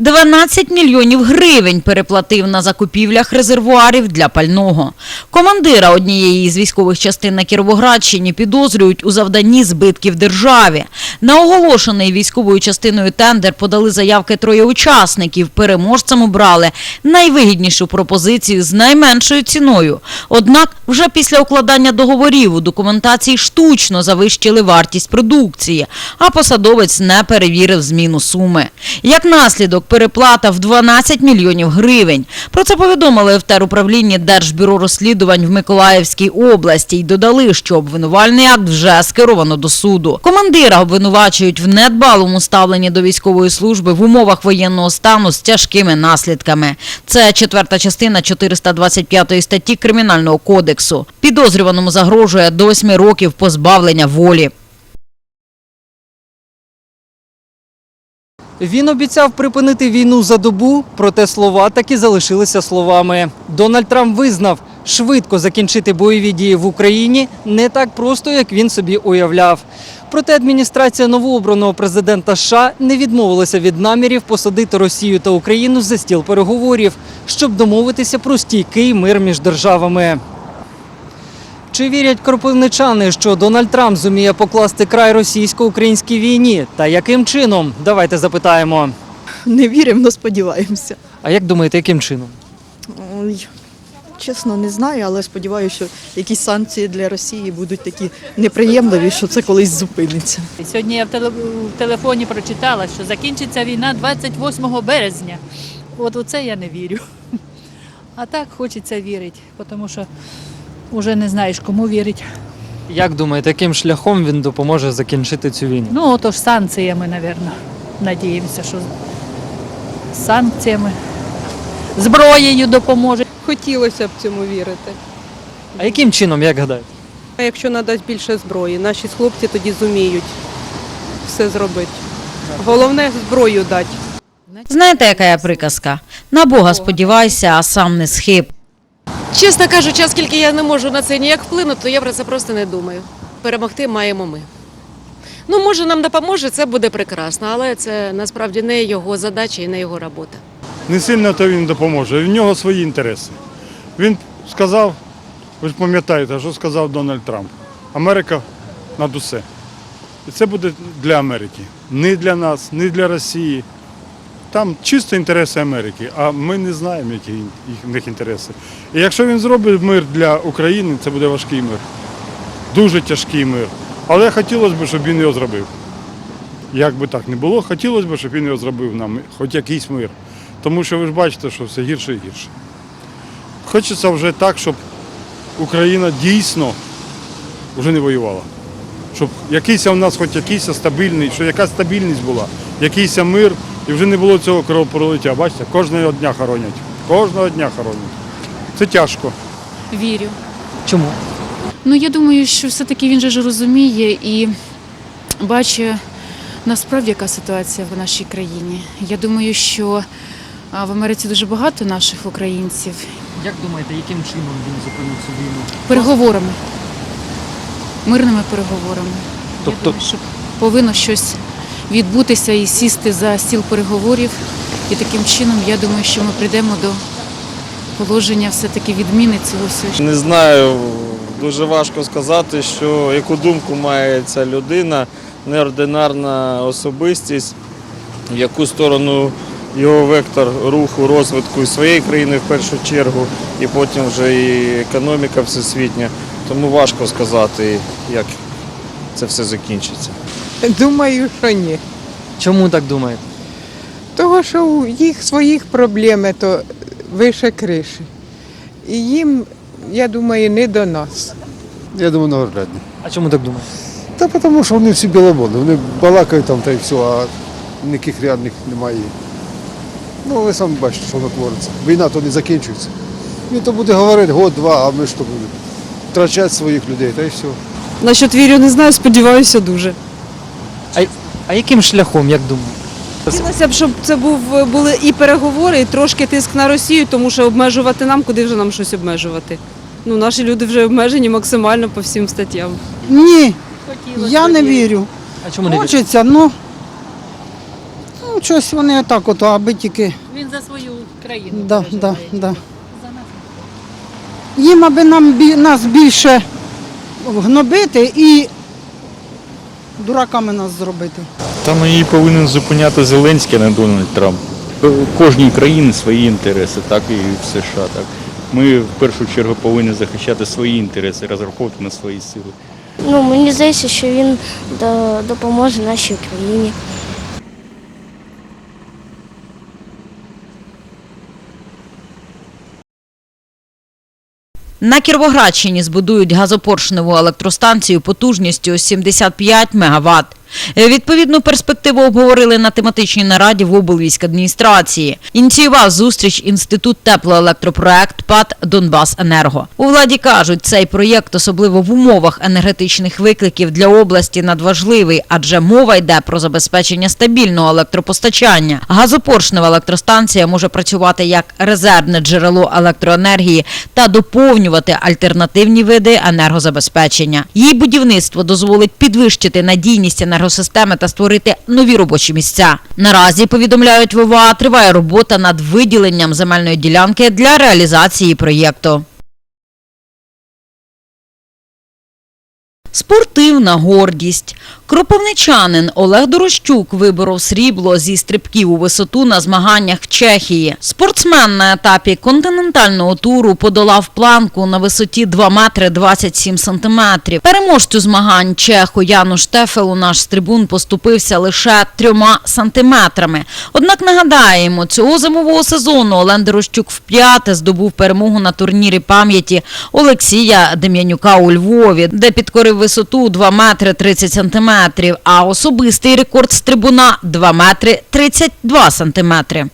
12 мільйонів гривень переплатив на закупівлях резервуарів для пального. Командира однієї із військових частин на Кіровоградщині підозрюють у завданні збитків державі. На оголошений військовою частиною тендер подали заявки троє учасників. Переможцем обрали найвигіднішу пропозицію з найменшою ціною. Однак вже після укладання договорів у документації штучно завищили вартість продукції, а посадовець не перевірив зміну суми. Як наслідок, переплата в 12 мільйонів гривень. Про це повідомили в теруправлінні Держбюро розслідувань в Миколаївській області і додали, що обвинувальний акт вже скеровано до суду. Командира обвинувачують в недбалому ставленні до військової служби в умовах воєнного стану з тяжкими наслідками. Це четверта частина 425 статті Кримінального кодексу. Підозрюваному загрожує до 8 років позбавлення волі. Він обіцяв припинити війну за добу, проте слова таки залишилися словами. Дональд Трамп визнав, швидко закінчити бойові дії в Україні не так просто, як він собі уявляв. Проте адміністрація новообраного президента США не відмовилася від намірів посадити Росію та Україну за стіл переговорів, щоб домовитися про стійкий мир між державами. Чи вірять кропивничани, що Дональд Трамп зуміє покласти край російсько-українській війні? Та яким чином? Давайте запитаємо. Не віримо, але сподіваємося. А як думаєте, яким чином? Ой, Чесно, не знаю, але сподіваюся, що якісь санкції для Росії будуть такі неприємливі, що це колись зупиниться. Сьогодні я в, в телефоні прочитала, що закінчиться війна 28 березня. От у це я не вірю. А так хочеться вірити, тому що вже не знаєш, кому вірити. Як думаєте, яким шляхом він допоможе закінчити цю війну? Ну, отож санкціями, мабуть. Надіємося, що з санкціями, зброєю допоможе. Хотілося б цьому вірити. А яким чином, як гадаєте? А якщо надасть більше зброї, наші хлопці тоді зуміють все зробити. Головне зброю дати. Знаєте, яка є приказка? На Бога сподівайся, а сам не схиб. Чесно кажучи, оскільки я не можу на це ніяк вплинути, то я про це просто не думаю. Перемогти маємо ми. Ну, може, нам допоможе, це буде прекрасно, але це насправді не його задача і не його робота. не сильно то він допоможе. В нього свої інтереси. Він сказав, ви ж пам'ятаєте, що сказав Дональд Трамп. Америка над усе. І це буде для Америки. Не для нас, не для Росії. Там чисто інтереси Америки, а ми не знаємо, які в них інтереси. І якщо він зробить мир для України, це буде важкий мир. Дуже тяжкий мир. Але хотілося б, щоб він його зробив. Як би так не було, хотілося б, щоб він його зробив нам, хоч якийсь мир. Тому що ви ж бачите, що все гірше і гірше. Хочеться вже так, щоб Україна дійсно вже не воювала. Щоб якийсь у нас хоч якийсь стабільний, щоб якась стабільність була, якийсь мир, і вже не було цього кровопролиття. Бачите, кожного дня хоронять. Кожного дня хоронять. Це тяжко. Вірю. Чому? Ну я думаю, що все-таки він же ж розуміє і бачить насправді, яка ситуація в нашій країні. Я думаю, що в Америці дуже багато наших українців Як думаєте, яким чином він зупинив цю війну? переговорами, мирними переговорами. Тобто- Я думаю, що повинно щось відбутися і сісти за стіл переговорів. І таким чином, я думаю, що ми прийдемо до положення все-таки відміни цього всього. Не знаю, дуже важко сказати, що яку думку має ця людина, неординарна особистість, в яку сторону його вектор руху, розвитку і своєї країни в першу чергу, і потім вже і економіка всесвітня. Тому важко сказати, як це все закінчиться. Думаю, що ні. Чому так думаєте? Того, що у їх своїх проблем то вище криші. І їм, я думаю, не до нас. Я думаю, навряд ли. А чому так думаєте? Та тому що вони всі білобони, вони балакають там та й все, а ніяких реальних немає. Ну, ви самі бачите, що воно твориться. Війна то не закінчується. Він то буде говорити год-два, а ми ж то будемо втрачати своїх людей, та й все. Насчет вірю, не знаю, сподіваюся дуже. А яким шляхом, як думаєте? Хотілося б, щоб це був, були і переговори, і трошки тиск на Росію, тому що обмежувати нам, куди вже нам щось обмежувати. Ну, наші люди вже обмежені максимально по всім статтям. Ні, Хотілося я не вірю. А чому не? Хочеться, ну, Ну, щось вони так от, аби тільки. Він за свою країну. Да, переживає. да, да. За нас. Їм аби нам бі- нас більше гнобити і дураками нас зробити. Там її повинен зупиняти Зеленський, а не Дональд Трамп. У кожній країні свої інтереси, так і в США. Так. Ми в першу чергу повинні захищати свої інтереси, розраховувати на свої сили. Ну, мені здається, що він допоможе нашій країні. На Кіровоградщині збудують газопоршневу електростанцію потужністю 75 МВт. Відповідну перспективу обговорили на тематичній нараді в облвійськадміністрації. Ініціював зустріч Інститут теплоелектропроект ПАД «Донбасенерго». У владі кажуть, цей проєкт, особливо в умовах енергетичних викликів для області, надважливий, адже мова йде про забезпечення стабільного електропостачання. Газопоршнева електростанція може працювати як резервне джерело електроенергії та доповнювати альтернативні види енергозабезпечення. Її будівництво дозволить підвищити надійність енергосистеми та створити нові робочі місця. Наразі повідомляють ВВА, триває робота над виділенням земельної ділянки для реалізації проєкту. Спортивна гордість. Кропивничанин Олег Дорощук виборов срібло зі стрибків у висоту на змаганнях в Чехії. Спортсмен на етапі континентального туру подолав планку на висоті 2 метри 27 сантиметрів. Переможцю змагань чеху Яну Штефелу наш стрибун поступився лише трьома сантиметрами. Однак нагадаємо, цього зимового сезону Олег Дорощук вп'яте здобув перемогу на турнірі пам'яті Олексія Дем'янюка у Львові, де підкорив висоту 2 метри 30 сантиметрів, а особистий рекорд з трибуна 2 метри 32 сантиметри.